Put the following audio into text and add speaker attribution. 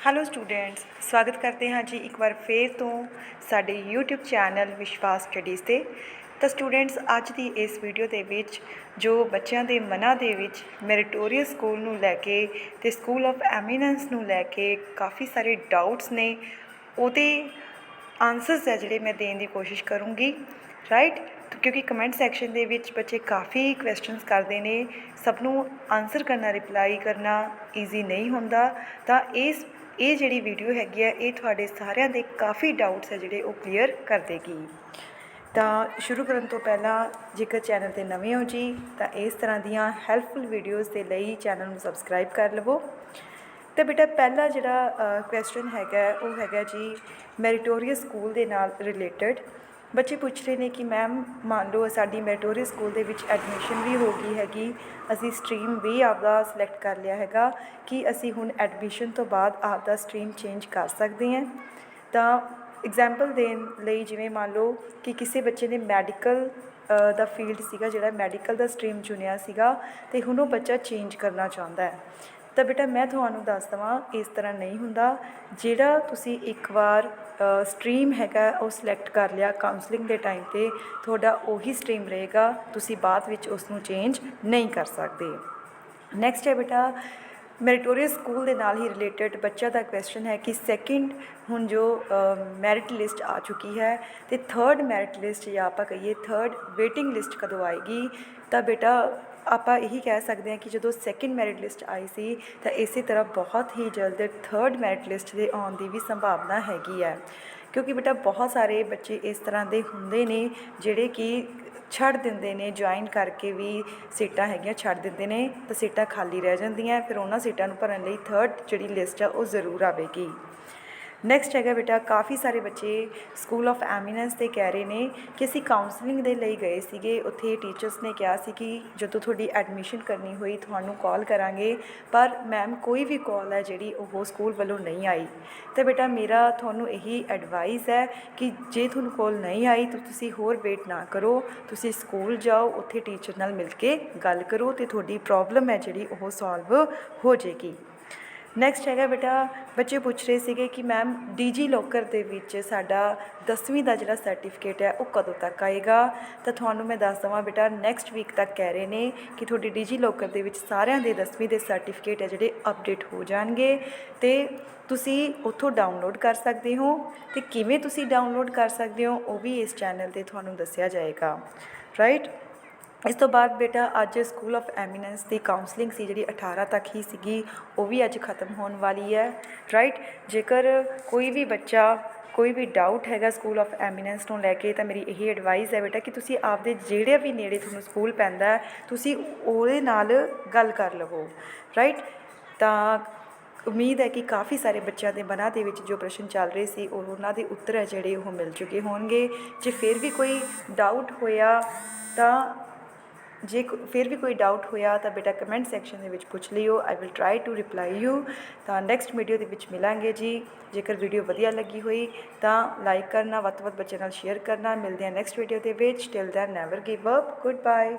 Speaker 1: Hello students ਸਵਾਗਤ ਕਰਦੇ ਹਾਂ ਜੀ ਇੱਕ ਵਾਰ ਫੇਰ ਤੋਂ ਸਾਡੇ YouTube ਚੈਨਲ ਵਿਸ਼ਵਾਸ ਸਟੱਡੀਜ਼ ਤੇ। ਤਾਂ ਸਟੂਡੈਂਟਸ ਅੱਜ ਦੀ ਇਸ ਵੀਡੀਓ ਦੇ ਵਿੱਚ ਜੋ ਬੱਚਿਆਂ ਦੇ ਮਨਾਂ ਦੇ ਵਿੱਚ ਮੈਰੀਟੋਰੀਅਸ ਸਕੂਲ ਨੂੰ ਲੈ ਕੇ ਤੇ ਸਕੂਲ ਆਫ ਐਮੀਨੈਂਸ ਨੂੰ ਲੈ ਕੇ ਕਾਫੀ ਸਾਰੇ ਡਾਊਟਸ ਨੇ, ਉਹਦੇ ਆਨਸਰਸ ਹੈ ਜਿਹੜੇ ਮੈਂ ਦੇਣ ਦੀ ਕੋਸ਼ਿਸ਼ ਕਰੂੰਗੀ। ਰਾਈਟ ਕਿਉਂਕਿ ਕਮੈਂਟ ਸੈਕਸ਼ਨ ਦੇ ਵਿੱਚ ਬੱਚੇ ਕਾਫੀ ਕੁਐਸਚਨਸ ਕਰਦੇ ਨੇ, ਸਭ ਨੂੰ ਆਨਸਰ ਕਰਨਾ ਰਿਪਲਾਈ ਕਰਨਾ ਈਜ਼ੀ ਨਹੀਂ ਹੁੰਦਾ। ਤਾਂ ਇਸ ਇਹ ਜਿਹੜੀ ਵੀਡੀਓ ਹੈਗੀ ਹੈ ਇਹ ਤੁਹਾਡੇ ਸਾਰਿਆਂ ਦੇ ਕਾਫੀ ਡਾਊਟਸ ਹੈ ਜਿਹੜੇ ਉਹ ਕਲੀਅਰ ਕਰ ਦੇਗੀ। ਤਾਂ ਸ਼ੁਰੂ ਕਰਨ ਤੋਂ ਪਹਿਲਾਂ ਜੇਕਰ ਚੈਨਲ ਤੇ ਨਵੇਂ ਹੋ ਜੀ, ਤਾਂ ਇਸ ਤਰ੍ਹਾਂ ਦੀਆਂ ਹੈਲਪਫੁਲ ਵੀਡੀਓਜ਼ ਦੇ ਲਈ ਚੈਨਲ ਨੂੰ ਸਬਸਕ੍ਰਾਈਬ ਕਰ ਲਵੋ। ਤੇ ਬੇਟਾ ਪਹਿਲਾ ਜਿਹੜਾ ਕੁਐਸਚਨ ਹੈਗਾ, ਉਹ ਹੈਗਾ ਜੀ ਮੈਰੀਟੋਰੀਅਸ ਸਕੂਲ ਦੇ ਨਾਲ ਰਿਲੇਟਡ ਬੱਚੇ ਪੁੱਛ ਰਹੇ ਨੇ ਕਿ ਮੈਮ, ਮੰਨ ਲਓ ਸਾਡੀ ਮੈਰੀਟੋਰੀਅਸ ਸਕੂਲ ਦੇ ਵਿੱਚ ਐਡਮਿਸ਼ਨ ਵੀ ਹੋ ਗਈ ਹੈਗੀ, ਅਸੀਂ ਸਟਰੀਮ ਵੀ ਆਪਦਾ ਸਿਲੈਕਟ ਕਰ ਲਿਆ ਹੈਗਾ ਕਿ ਅਸੀਂ ਹੁਣ ਐਡਮਿਸ਼ਨ ਤੋਂ ਬਾਅਦ ਆਪਦਾ ਸਟਰੀਮ ਚੇਂਜ ਕਰ ਸਕਦੇ ਹਾਂ। ਤਾਂ ਐਗਜ਼ਾਮਪਲ ਦੇਣ ਲਈ ਜਿਵੇਂ ਮੰਨ ਲਓ ਕਿ ਕਿਸੇ ਬੱਚੇ ਨੇ ਮੈਡੀਕਲ ਦਾ ਫੀਲਡ ਸੀਗਾ ਜਿਹੜਾ ਮੈਡੀਕਲ ਦਾ ਸਟਰੀਮ ਚੁਣਿਆ ਸੀਗਾ ਤੇ ਹੁਣ ਉਹ ਬੱਚਾ ਚੇਂਜ ਕਰਨਾ ਚਾਹੁੰਦਾ ਹੈ। ਤਾਂ ਬੇਟਾ ਮੈਂ ਤੁਹਾਨੂੰ ਦੱਸ ਦਵਾਂ, ਇਸ ਤਰ੍ਹਾਂ ਨਹੀਂ ਹੁੰਦਾ। ਜਿਹੜਾ ਤੁਸੀਂ ਇੱਕ ਵਾਰ ਸਟਰੀਮ ਹੈਗਾ, ਉਹ ਸਿਲੈਕਟ ਕਰ ਲਿਆ ਕਾਉਂਸਲਿੰਗ ਦੇ ਟਾਈਮ ਤੇ, ਤੁਹਾਡਾ ਉਹੀ ਸਟਰੀਮ ਰਹੇਗਾ, ਤੁਸੀਂ ਬਾਅਦ ਵਿੱਚ ਉਸ ਨੂੰ ਚੇਂਜ ਨਹੀਂ ਕਰ ਸਕਦੇ। ਨੈਕਸਟ ਹੈ ਬੇਟਾ ਮੈਰੀਟੋਰੀਅਸ ਸਕੂਲ ਦੇ ਨਾਲ ਹੀ ਰਿਲੇਟਡ ਬੱਚਾ ਦਾ ਕੁਐਸਚਨ ਹੈ ਕਿ ਸੈਕਿੰਡ ਹੁਣ ਜੋ ਮੈਰਿਟ ਲਿਸਟ ਆ ਚੁੱਕੀ ਹੈ ਤੇ ਥਰਡ ਮੈਰਿਟ ਲਿਸਟ ਜਾਂ ਆਪਾਂ ਕਹੀਏ ਥਰਡ ਵੇਟਿੰਗ ਲਿਸਟ ਕਦੋਂ ਆਏਗੀ, ਤਾਂ ਬੇਟਾ ਆਪਾਂ ਇਹੀ ਕਹਿ ਸਕਦੇ ਹਾਂ ਕਿ ਜਦੋਂ ਸੈਕਿੰਡ ਮੈਰਿਟ ਲਿਸਟ ਆਈ ਸੀ, ਤਾਂ ਇਸੇ ਤਰ੍ਹਾਂ ਬਹੁਤ ਹੀ ਜਲਦ ਥਰਡ ਮੈਰਿਟ ਲਿਸਟ ਦੇ ਆਉਣ ਦੀ ਵੀ ਸੰਭਾਵਨਾ ਹੈਗੀ ਹੈ। ਕਿਉਂਕਿ ਬੇਟਾ ਬਹੁਤ ਸਾਰੇ ਬੱਚੇ ਇਸ ਤਰ੍ਹਾਂ ਦੇ ਹੁੰਦੇ ਨੇ, ਜਿਹੜੇ ਕਿ ਛੱਡ ਦਿੰਦੇ ਨੇ ਜੁਆਇਨ ਕਰਕੇ ਵੀ ਸੀਟਾਂ ਹੈਗੀਆਂ ਛੱਡ ਦਿੰਦੇ ਨੇ, ਤਾਂ ਸੀਟਾਂ ਖਾਲੀ ਰਹਿ ਜਾਂਦੀਆਂ, ਫਿਰ ਉਹਨਾਂ ਸੀਟਾਂ ਨੂੰ ਭਰਨ ਲਈ ਥਰਡ ਜਿਹੜੀ ਲਿਸਟ ਆ, ਉਹ ਜ਼ਰੂਰ ਆਵੇਗੀ। ਨੈਕਸਟ ਹੈਗਾ ਬੇਟਾ, ਕਾਫੀ ਸਾਰੇ ਬੱਚੇ ਸਕੂਲ ਆਫ ਐਮੀਨੈਂਸ ਤੇ ਕਹਿ ਰਹੇ ਨੇ ਕਿ ਅਸੀਂ ਕਾਉਂਸਲਿੰਗ ਦੇ ਲਈ ਗਏ ਸੀਗੇ। ਉੱਥੇ ਟੀਚਰਸ ਨੇ ਕਿਹਾ ਸੀ ਕਿ ਜਦੋਂ ਤੁਹਾਡੀ ਐਡਮਿਸ਼ਨ ਕਰਨੀ ਹੋਈ, ਤੁਹਾਨੂੰ ਕਾਲ ਕਰਾਂਗੇ। ਪਰ ਮੈਮ ਕੋਈ ਵੀ ਕਾਲ ਹੈ ਜਿਹੜੀ ਉਹ ਸਕੂਲ ਵੱਲੋਂ ਨਹੀਂ ਆਈ। ਤੇ ਬੇਟਾ, ਮੇਰਾ ਤੁਹਾਨੂੰ ਇਹੀ ਐਡਵਾਈਸ ਹੈ ਕਿ ਜੇ ਤੁਹਾਨੂੰ ਕਾਲ ਨਹੀਂ ਆਈ, ਤਾਂ ਤੁਸੀਂ ਹੋਰ ਵੇਟ ਨਾ ਕਰੋ। ਤੁਸੀਂ ਸਕੂਲ ਜਾਓ, ਉੱਥੇ ਟੀਚਰ ਨਾਲ ਮਿਲ ਕੇ ਗੱਲ ਕਰੋ ਤੇ ਤੁਹਾਡੀ ਪ੍ਰੋਬਲਮ ਹੈ ਜਿਹੜੀ ਉਹ ਸੋਲਵ ਹੋ ਜਾਏਗੀ। ਨੈਕਸਟ ਹੈਗਾ ਬੇਟਾ, ਬੱਚੇ ਪੁੱਛ ਰਹੇ ਸੀਗੇ ਕਿ ਮੈਮ ਡੀਜੀ ਲੋਕਰ ਦੇ ਵਿੱਚ ਸਾਡਾ 10ਵੀਂ ਦਾ ਜਿਹੜਾ ਸਰਟੀਫਿਕੇਟ ਹੈ, ਉਹ ਕਦੋਂ ਤੱਕ ਆਏਗਾ? ਤਾਂ ਤੁਹਾਨੂੰ ਮੈਂ ਦੱਸ ਦਵਾਂ ਬੇਟਾ ਨੈਕਸਟ ਵੀਕ ਤੱਕ ਕਹਿ ਰਹੇ ਨੇ ਕਿ ਤੁਹਾਡੀ ਡੀਜੀ ਲੋਕਰ ਦੇ ਵਿੱਚ ਸਾਰਿਆਂ ਦੇ 10ਵੀਂ ਦੇ ਸਰਟੀਫਿਕੇਟ ਹੈ ਜਿਹੜੇ ਅਪਡੇਟ ਹੋ ਜਾਣਗੇ ਤੇ ਤੁਸੀਂ ਉੱਥੋਂ ਡਾਊਨਲੋਡ ਕਰ ਸਕਦੇ ਹੋ ਤੇ ਕਿਵੇਂ ਤੁਸੀਂ ਡਾਊਨਲੋਡ ਕਰ ਸਕਦੇ ਹੋ, ਉਹ ਵੀ ਇਸ ਚੈਨਲ ਤੇ ਤੁਹਾਨੂੰ ਦੱਸਿਆ ਜਾਏਗਾ ਰਾਈਟ ਇਸ ਤੋਂ ਬਾਅਦ ਬੇਟਾ ਅੱਜ ਸਕੂਲ ਆਫ ਐਮੀਨੈਂਸ ਦੀ ਕਾਉਂਸਲਿੰਗ ਸੀ, ਜਿਹੜੀ 18 ਤੱਕ ਹੀ ਸੀਗੀ, ਉਹ ਵੀ ਅੱਜ ਖਤਮ ਹੋਣ ਵਾਲੀ ਹੈ ਰਾਈਟ ਜੇਕਰ ਕੋਈ ਵੀ ਬੱਚਾ, ਕੋਈ ਵੀ ਡਾਊਟ ਹੈਗਾ ਸਕੂਲ ਆਫ ਐਮੀਨੈਂਸ ਨੂੰ ਲੈ ਕੇ, ਤਾਂ ਮੇਰੀ ਇਹੀ ਐਡਵਾਈਸ ਹੈ ਬੇਟਾ ਕਿ ਤੁਸੀਂ ਆਪਦੇ ਜਿਹੜੇ ਵੀ ਨੇੜੇ ਤੁਹਾਨੂੰ ਸਕੂਲ ਪੈਂਦਾ ਤੁਸੀਂ ਉਹਦੇ ਨਾਲ ਗੱਲ ਕਰ ਲਵੋ ਰਾਈਟ ਤਾਂ ਉਮੀਦ ਹੈ ਕਿ ਕਾਫੀ ਸਾਰੇ ਬੱਚਿਆਂ ਦੇ ਮਨਾਂ ਦੇ ਵਿੱਚ ਜੋ ਪ੍ਰਸ਼ਨ ਚੱਲ ਰਹੇ ਸੀ, ਉਹ ਉਹਨਾਂ ਦੇ ਉੱਤਰ ਹੈ ਜਿਹੜੇ ਉਹ ਮਿਲ ਚੁੱਕੇ ਹੋਣਗੇ। ਜੇ ਫਿਰ ਵੀ ਕੋਈ ਡਾਊਟ ਹੋਇਆ, ਤਾਂ ਜੇ ਫਿਰ ਵੀ ਕੋਈ ਡਾਊਟ ਹੋਇਆ ਤਾਂ ਬੇਟਾ ਕਮੈਂਟ ਸੈਕਸ਼ਨ ਦੇ ਵਿੱਚ ਪੁੱਛ ਲਿਓ। I will try to reply you ਤਾਂ ਨੈਕਸਟ ਵੀਡੀਓ ਦੇ ਵਿੱਚ ਮਿਲਾਂਗੇ ਜੀ। ਜੇਕਰ ਵੀਡੀਓ ਵਧੀਆ ਲੱਗੀ ਹੋਈ ਤਾਂ ਲਾਈਕ ਕਰਨਾ, ਵੱਧ ਤੋਂ ਵੱਧ ਬੱਚਿਆਂ ਨਾਲ ਸ਼ੇਅਰ ਕਰਨਾ। ਮਿਲਦੇ ਹਾਂ ਨੈਕਸਟ ਵੀਡੀਓ ਦੇ ਵਿੱਚ। Till then never give up good bye